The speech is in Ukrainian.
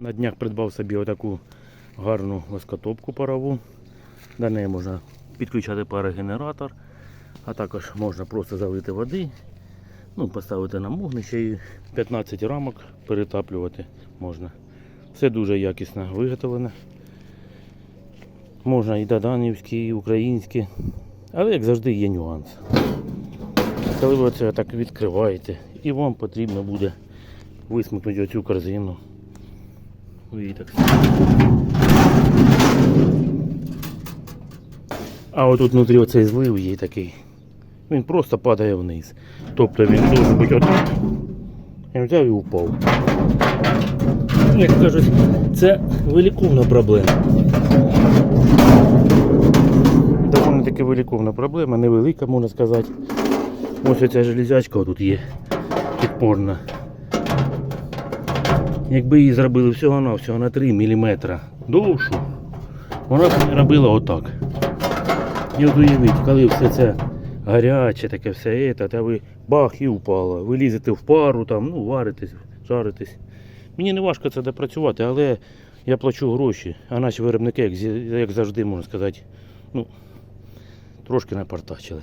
На днях придбав собі отаку гарну воскотопку парову. До неї можна підключати парогенератор, а також можна просто залити води, ну, поставити на мугнище і 15 рамок перетаплювати можна. Все дуже якісно виготовлене. Можна і доданівські, і українські. Але як завжди є нюанс. Коли ви це так відкриваєте, і вам потрібно буде висмикнути оцю корзину. Ви А отут внутрі оцей злив є такий. Він просто падає вниз. Тобто він може бути отак. Він взяв і впав. Як кажуть, це виліковна проблема. Доволі таки виліковна проблема, невелика, можна сказати. Ось оця железячка тут є підпорна. Якби її зробили всього на всього на 3 мм довшу, вона б не робила отак. І от уявіть, коли все це гаряче, таке все це, та ви бах і впало. Ви лізете в пару, там, ну, варитесь, жаритесь. Мені не важко це допрацювати, але я плачу гроші, а наші виробники, як, завжди, можна сказати, ну, трошки напартачили.